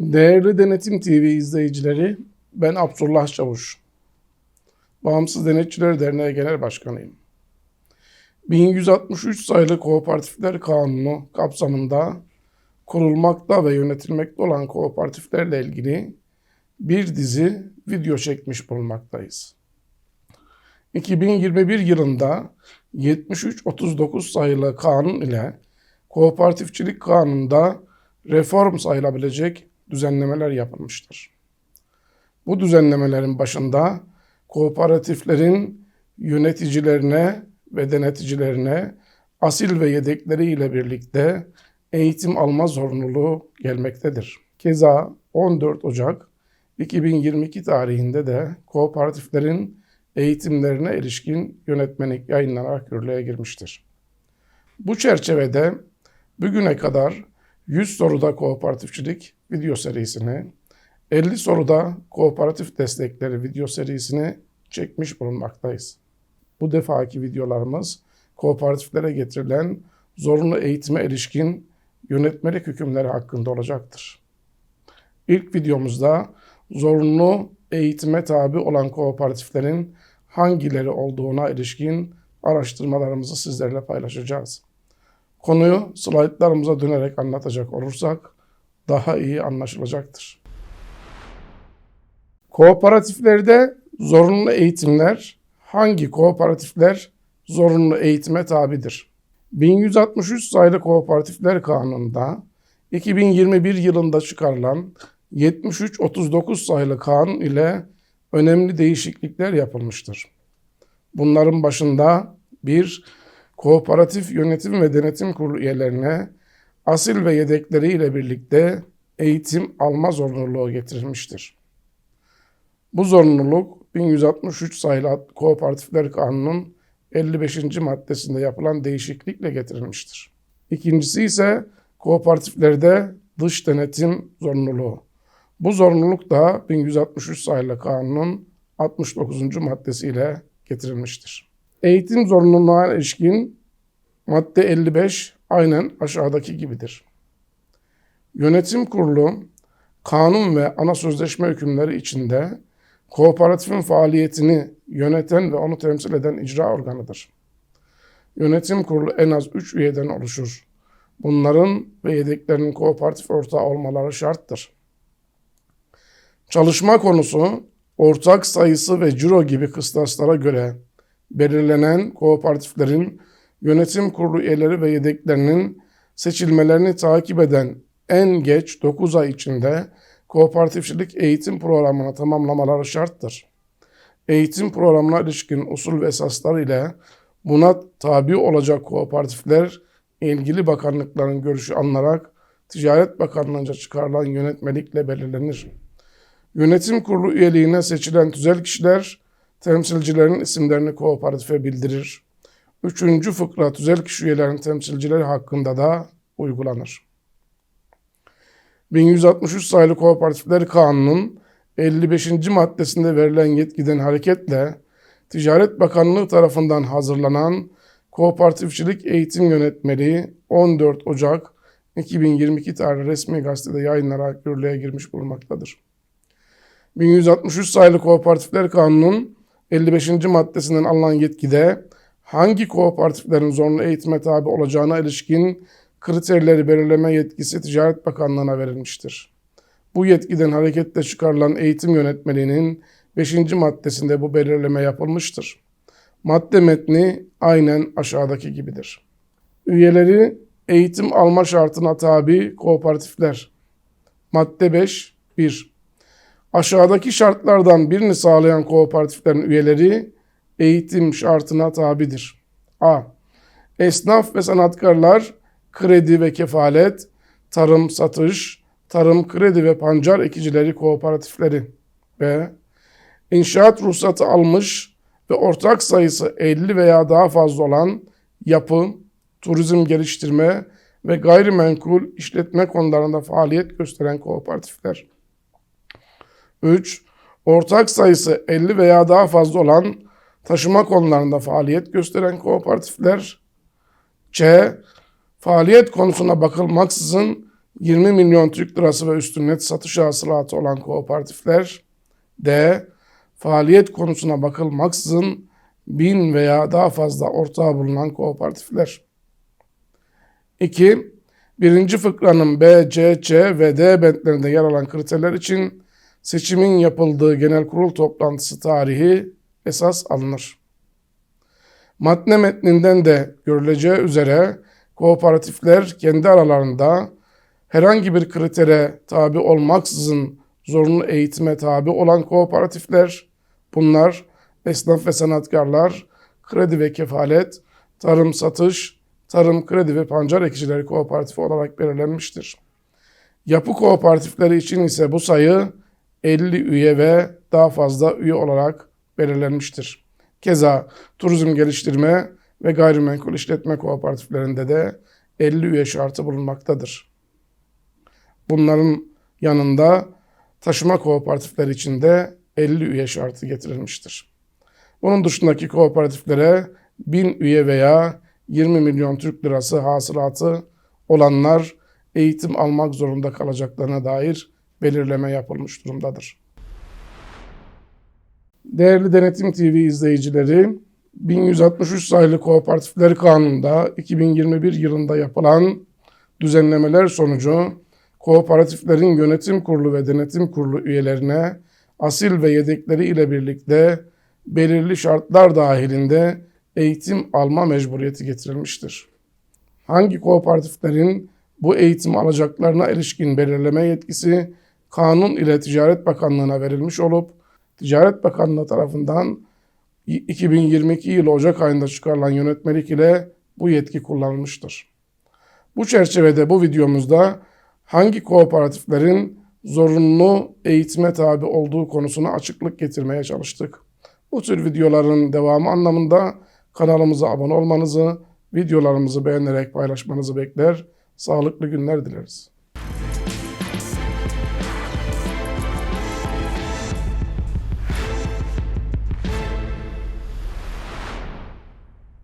Değerli Denetim TV izleyicileri, ben Abdullah Çavuş. Bağımsız Denetçiler Derneği Genel Başkanıyım. 1163 sayılı Kooperatifler Kanunu kapsamında kurulmakta ve yönetilmekte olan kooperatiflerle ilgili bir dizi video çekmiş bulunmaktayız. 2021 yılında 7339 sayılı kanun ile Kooperatifçilik Kanunu'nda reform sayılabilecek düzenlemeler yapılmıştır. Bu düzenlemelerin başında kooperatiflerin yöneticilerine ve deneticilerine asil ve yedekleriyle birlikte eğitim alma zorunluluğu gelmektedir. Keza 14 Ocak 2022 tarihinde de kooperatiflerin eğitimlerine ilişkin yönetmelik yayınlanarak yürürlüğe girmiştir. Bu çerçevede bugüne kadar 100 soruda kooperatifçilik video serisini, 50 soruda kooperatif destekleri video serisini çekmiş bulunmaktayız. Bu defaki videolarımız kooperatiflere getirilen zorunlu eğitime ilişkin yönetmelik hükümleri hakkında olacaktır. İlk videomuzda zorunlu eğitime tabi olan kooperatiflerin hangileri olduğuna ilişkin araştırmalarımızı sizlerle paylaşacağız. Konuyu slaytlarımıza dönerek anlatacak olursak daha iyi anlaşılacaktır. Kooperatiflerde zorunlu eğitimler hangi kooperatifler zorunlu eğitime tabidir? 1163 sayılı Kooperatifler Kanunu'nda 2021 yılında çıkarılan 7339 sayılı kanun ile önemli değişiklikler yapılmıştır. Bunların başında bir Kooperatif Yönetim ve Denetim Kurulu üyelerine asil ve yedekleriyle birlikte eğitim alma zorunluluğu getirilmiştir. Bu zorunluluk 1163 sayılı Kooperatifler Kanunu'nun 55. maddesinde yapılan değişiklikle getirilmiştir. İkincisi ise kooperatiflerde dış denetim zorunluluğu. Bu zorunluluk da 1163 sayılı kanunun 69. maddesiyle getirilmiştir. Eğitim zorunluluğuna ilişkin madde 55 aynen aşağıdaki gibidir. Yönetim kurulu kanun ve ana sözleşme hükümleri içinde kooperatifin faaliyetini yöneten ve onu temsil eden icra organıdır. Yönetim kurulu en az 3 üyeden oluşur. Bunların ve yedeklerinin kooperatif ortağı olmaları şarttır. Çalışma konusu ortak sayısı ve ciro gibi kıstaslara göre belirlenen kooperatiflerin yönetim kurulu üyeleri ve yedeklerinin seçilmelerini takip eden en geç 9 ay içinde kooperatifçilik eğitim programını tamamlamaları şarttır. Eğitim programına ilişkin usul ve esaslar ile buna tabi olacak kooperatifler ilgili bakanlıkların görüşü alınarak Ticaret Bakanlığı'nca çıkarılan yönetmelikle belirlenir. Yönetim kurulu üyeliğine seçilen tüzel kişiler temsilcilerin isimlerini kooperatife bildirir. Üçüncü fıkra tüzel kişi üyelerinin temsilcileri hakkında da uygulanır. 1163 sayılı Kooperatifler Kanunu'nun 55. maddesinde verilen yetkiden hareketle Ticaret Bakanlığı tarafından hazırlanan Kooperatifçilik Eğitim Yönetmeliği 14 Ocak 2022 tarihli resmi gazetede yayınlanarak yürürlüğe girmiş bulunmaktadır. 1163 sayılı Kooperatifler Kanunu'nun 55. maddesinden alınan yetkide hangi kooperatiflerin zorunlu eğitime tabi olacağına ilişkin kriterleri belirleme yetkisi Ticaret Bakanlığı'na verilmiştir. Bu yetkiden hareketle çıkarılan eğitim yönetmeliğinin 5. maddesinde bu belirleme yapılmıştır. Madde metni aynen aşağıdaki gibidir. Üyeleri eğitim alma şartına tabi kooperatifler. Madde 5. 1. Aşağıdaki şartlardan birini sağlayan kooperatiflerin üyeleri eğitim şartına tabidir. A. Esnaf ve sanatkarlar kredi ve kefalet, tarım satış, tarım kredi ve pancar ekicileri kooperatifleri. B. İnşaat ruhsatı almış ve ortak sayısı 50 veya daha fazla olan yapı, turizm geliştirme ve gayrimenkul işletme konularında faaliyet gösteren kooperatifler. 3. Ortak sayısı 50 veya daha fazla olan taşıma konularında faaliyet gösteren kooperatifler. C. Faaliyet konusuna bakılmaksızın 20 milyon Türk lirası ve üstü net satış hasılatı olan kooperatifler. D. Faaliyet konusuna bakılmaksızın bin veya daha fazla ortağı bulunan kooperatifler. 2. Birinci fıkranın B, C, C ve D bentlerinde yer alan kriterler için seçimin yapıldığı genel kurul toplantısı tarihi esas alınır. Madde metninden de görüleceği üzere kooperatifler kendi aralarında herhangi bir kritere tabi olmaksızın zorunlu eğitime tabi olan kooperatifler, bunlar esnaf ve sanatkarlar, kredi ve kefalet, tarım satış, tarım kredi ve pancar ekicileri kooperatifi olarak belirlenmiştir. Yapı kooperatifleri için ise bu sayı 50 üye ve daha fazla üye olarak belirlenmiştir. Keza turizm geliştirme ve gayrimenkul işletme kooperatiflerinde de 50 üye şartı bulunmaktadır. Bunların yanında taşıma kooperatifleri için de 50 üye şartı getirilmiştir. Bunun dışındaki kooperatiflere 1000 üye veya 20 milyon Türk lirası hasılatı olanlar eğitim almak zorunda kalacaklarına dair belirleme yapılmış durumdadır. Değerli Denetim TV izleyicileri, 1163 sayılı Kooperatifler Kanunu'nda 2021 yılında yapılan düzenlemeler sonucu kooperatiflerin yönetim kurulu ve denetim kurulu üyelerine asil ve yedekleri ile birlikte belirli şartlar dahilinde eğitim alma mecburiyeti getirilmiştir. Hangi kooperatiflerin bu eğitim alacaklarına ilişkin belirleme yetkisi kanun ile Ticaret Bakanlığı'na verilmiş olup Ticaret Bakanlığı tarafından 2022 yılı Ocak ayında çıkarılan yönetmelik ile bu yetki kullanılmıştır. Bu çerçevede bu videomuzda hangi kooperatiflerin zorunlu eğitime tabi olduğu konusuna açıklık getirmeye çalıştık. Bu tür videoların devamı anlamında kanalımıza abone olmanızı, videolarımızı beğenerek paylaşmanızı bekler. Sağlıklı günler dileriz.